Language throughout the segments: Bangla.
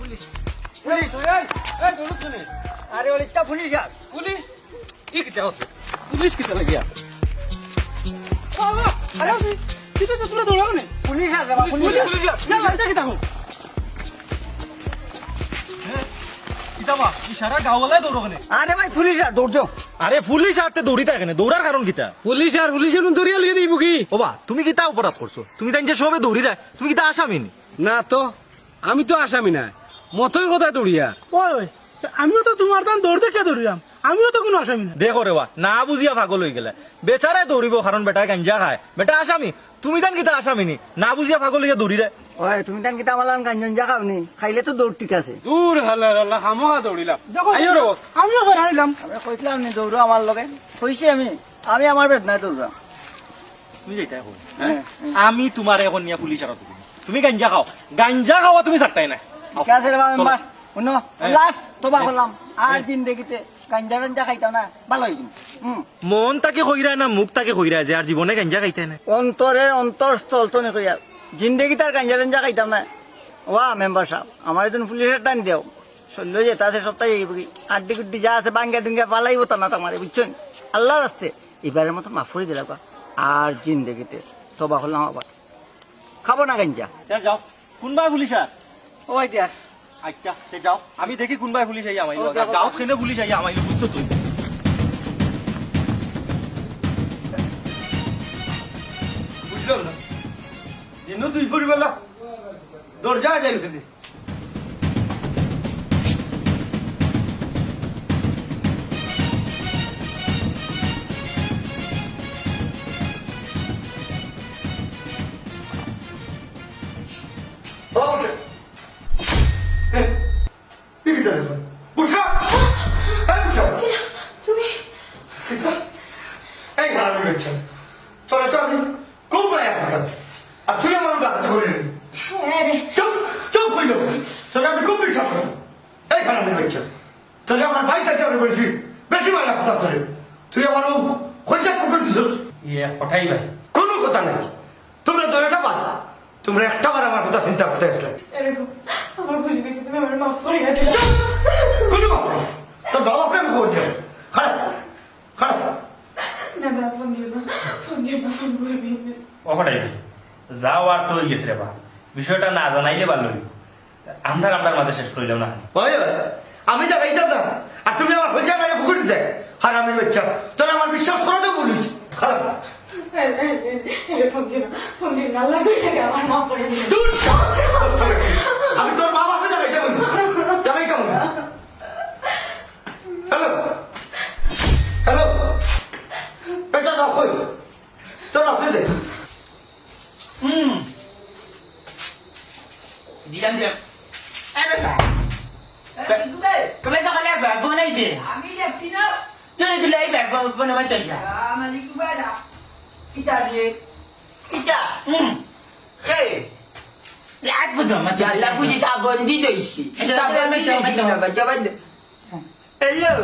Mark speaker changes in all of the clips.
Speaker 1: Police
Speaker 2: police. এই এই দৌড় শুনে।
Speaker 1: আরে ওলিটা পুলিশ আর।
Speaker 2: পুলিশ? ই কিটা আছে? পুলিশ কিটা লাগিয়া বাবা আরে কিটা তো তোরা দৌড়াও নে
Speaker 1: পুলিশ আর পুলিশ
Speaker 2: পুলিশ
Speaker 1: আর।
Speaker 2: পুলিশ না লাইটা কিটা হো
Speaker 3: কিতাবা ইশারা গাওয়ালায় দৌড়ো
Speaker 1: আরে ভাই পুলিশ আর দৌড় যাও।
Speaker 3: আরে পুলিশ আরতে দৌড়ি থাকে দৌড়ার কারণ কিতা?
Speaker 2: পুলিশ আর পুলিশের দরিয়া লিয়ে দিব কি?
Speaker 3: ওবা তুমি কিতা অপরাধ করছ? তুমি তাই যে সবে দৌড়ি রায় তুমি কিতা আসামি নি?
Speaker 2: না তো। আমি তো আসামি না মতই কোথায় দৌড়িয়া।
Speaker 4: ওই আমিও তো তোমার দান দৌড়তে কে দৌড়িলাম আমিও তো কোনো আসামি না।
Speaker 3: দেখো রে বা না বুঝিয়া পাগল হয়ে গেলে। বেচারাই দৌড়িব কারণ বেটা গাঞ্জা খায়। বেটা আসামি তুমি তান কিতা আসামি নি? না বুঝিয়া পাগল হইয়া দৌড়ি রে।
Speaker 1: ওই তুমি তান কিতা আমার গাঞ্জন যা খাওনি খাইলে তো দৌড় ঠিক আছে।
Speaker 2: দূর হাল্লা হাল্লা খামোহা দৌড়িলাম।
Speaker 4: দেখো
Speaker 2: আইও রে
Speaker 4: আমিও বের হারিলাম
Speaker 1: আমি কইছিলাম নি দৌড়ো আমার লগে। কইছি আমি আমি আমার বেদনায় দৌড়া
Speaker 3: তুমি যেটাই হো আমি তোমার এখন নিয়ে পুলিশ আর তুমি গাঞ্জা খাও। গাঞ্জা খাওয়া তুমি চাকতাই না।
Speaker 1: ঠিক আছে রে বাবা মেম্বার শুনো
Speaker 3: হ্যাঁ।
Speaker 1: লাস্ট তোবা
Speaker 3: হ্যাঁ।
Speaker 1: করলাম। আর
Speaker 3: হ্যাঁ।
Speaker 1: গাঞ্জা গাঞ্জা খাইতাম না ভালো হয়েছি
Speaker 3: মন তাকে কইরায় না মুখ তাকে কইরায় যে আর জীবনে গাঞ্জা খাইতে না।
Speaker 1: অন্তরের অন্তরস্থল তো আর জিন্দেগি তার গাঞ্জা গাঞ্জা খাইতাম না। ওয়া মেম্বার সাহেব আমার একজন পুলিশের টান দেও শৈল্য যে তাতে সপ্তাহে যাইব কি? আড্ডি গুড্ডি যা আছে বাঙ্গা ডুঙ্গা পালাইব তা না তোমার বুঝছেন? আল্লাহর রাস্তে। এবারের মতো মাফ করে দিলাম আর জিন্দেগিতে তোবা হলাম আবার। খাব না গাঞ্জা
Speaker 3: যাও। কোনবাই পুলিশ আর?
Speaker 1: ওই দিয়া
Speaker 3: আচ্ছা তে যাও। আমি দেখি কোনবাই পুলিশ আইয়া আমাইলো।
Speaker 1: ও, দেখো।
Speaker 3: গাঁৱত খেনে পুলিশ আইয়া আমাইলো বুঝতো তুই। বুঝলাম না? দিনও দুই পরিবার দরজা যাইছিলি
Speaker 5: খুব বিশ্বাস এই আমার ভাই থাকে আরও বেশি বেশি মায়া তোরে তুই আমার খোঁজা পুকুর দিছিস?
Speaker 6: ইয়ে হঠাই ভাই।
Speaker 5: কোনো কথা নাই। তোমরা তো এটা বাধা তোমরা একটা বার আমার কথা চিন্তা করতে আসলে।
Speaker 7: আমার ভুল গেছে তুমি আমার মাফ করে দিলে
Speaker 5: কোনো নেই। তোর বাবা প্রেম করে দেবে খারাপ খারাপ
Speaker 7: না না ফোন দিও না ফোন দিও না ফোন করবি
Speaker 6: ও হঠাই ভাই যাও আর তো গেছে রে বা বিষয়টা না জানাইলে ভালো হইব আমদার আমদার মাঝে শেষ করিলাম না।
Speaker 5: আমি তো গাইতাম না। আর তুমি আমার হইতে মায়া পুকুর দিতে। হারামির বাচ্চা তোরা আমার বিশ্বাস করাটা বলিস! আমি তোর মা বাপে যাই কেমন যাবাই কেমন হ্যালো হ্যালো এটা রাখ তোর আপনি দেখ
Speaker 6: হুম দিলাম দিলাম
Speaker 8: Kami sa kanya ba? Phone na ito.
Speaker 1: আমি দেখছি না
Speaker 8: Tuloy tuloy ba? Phone phone naman to ya.
Speaker 1: আমার কুবাইলা কিতা রে
Speaker 8: Kita.
Speaker 6: হুম
Speaker 8: Hey. Lahat po doon. Jala po di sabon dito isi. Sabon mo siya. Ito ba? Jaban. Hello.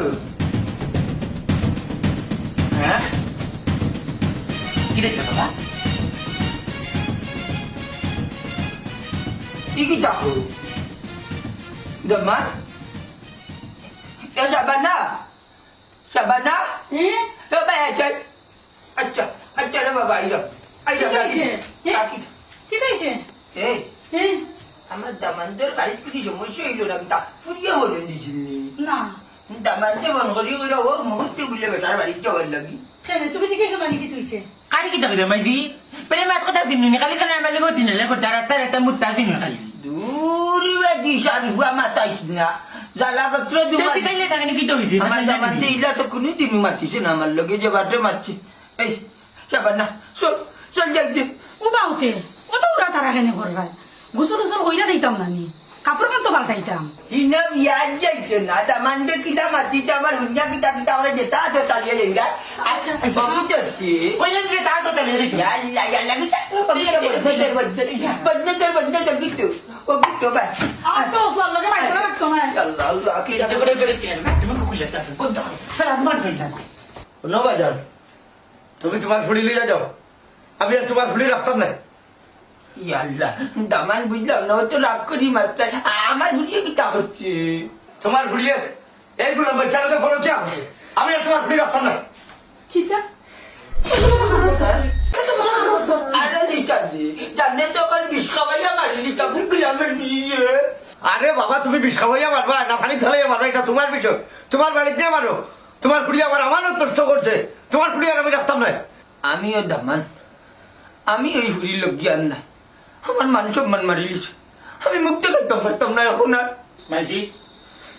Speaker 8: Ha? Kita ka ba? Ikit ako. Daman? Ya saban na. Saban na?
Speaker 7: Eh?
Speaker 8: Saban na, Chay. Acha. Acha na babae yun. Ay,
Speaker 7: কি হয়েছে? এ?
Speaker 8: Sakit.
Speaker 7: কি হয়েছে
Speaker 8: এই
Speaker 7: হ্যাঁ
Speaker 8: আমার দামানদের বাড়িতে কি সমস্যা হইল না তা ফুরিয়ে বলেন দিছিলি
Speaker 7: না
Speaker 8: দামানতে মন করি ওরা ও মুহূর্তে বললে বেটার বাড়ি যাওয়ার লাগি
Speaker 7: কেন তুমি জিজ্ঞেস না নাকি তুইছে
Speaker 8: কারি কি তাকে মাইদি প্রেম মাত কথা দিন খালি কানে আমালে গতি না লেখো তারা তারা মুত্তা দিন খালি দূর বাজি সারফু মাতাইছ না জ্বালা পত্র দুবার কাইলে তাকে কি তো হইছে আমার দামানতে ইলা তো কোনো দিন মাতিছে না আমার লগে যে বাটে মারছে এই যাবার না চল চল যাইতে
Speaker 9: উবাউতে কত উড়া তারা কেন করবাই গোসল গোসল কইরা দিতাম নানি কাপড় কান তো পাল্টাইতাম
Speaker 8: Ina biyan dyan na tamande kita matita marunya kita kita orang jeta atau tali aja enggak? Acha, begitu sih. Oh yang kita atau tali aja? Ya, ya, ya, ya kita. Begitu, begitu, begitu, begitu, begitu gitu. Oh gitu kan?
Speaker 9: আর তো ফল লগে বাইরে রাখতো না
Speaker 5: তুমি তোমার ফুড়ি লিয়ে যাও। আমি আর তোমার ফুড়ি রাখতাম না
Speaker 8: ইয়াল্লা দামান বুঝলাম না তো রাগ করি মাত্রায় আমার কি তা হচ্ছে?
Speaker 5: তোমার ঘুরিয়ে এইগুলো বাচ্চাকে ফলো কি আমি আর তোমার ঘুরি রাখতাম না
Speaker 9: কিতা?
Speaker 8: আরে দিকাজি জানে তো আমার বিষ খাওয়াইয়া বিয়ে?
Speaker 5: আরে বাবা তুমি বিষ খাওয়াইয়া মারবা না পানি থালাইয়া মারবা এটা তোমার বিষয় তোমার বাড়িতে মারো। তোমার কুড়ি আমার আমানত নষ্ট করছে। তোমার কুড়ি আর আমি রাখতাম না।
Speaker 8: আমিও দামান। আমি ওই হুড়ির লোক জ্ঞান নাই আমার মান সম্মান মারিলিস আমি মুক্ত করতে পারতাম না এখন আর।
Speaker 1: মাইজি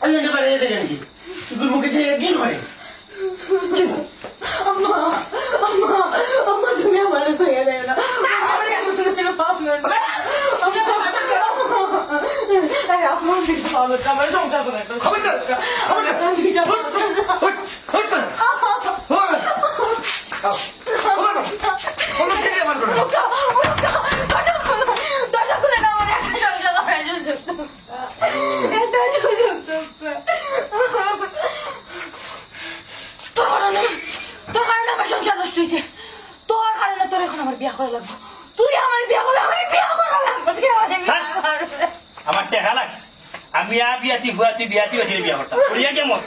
Speaker 1: আমি এটা বাড়িয়ে দেখেন কি গুরুমুখে থেকে কি করে
Speaker 7: আম্মা আম্মা আম্মা তুমি আমার থেকে যাও না। তোর কারণে তোর এখন আমার বিয়া করা লাগবে। তুই আমার বিয়া করলে আমার বিয়া করা লাগবে। তুই আমার বিয়া
Speaker 6: আমার টেকা লাগছে আমি আর বিয়াতি ভুয়াতি বিয়াতি হয়েছিল বিয়া করতাম। করিয়া কেমন?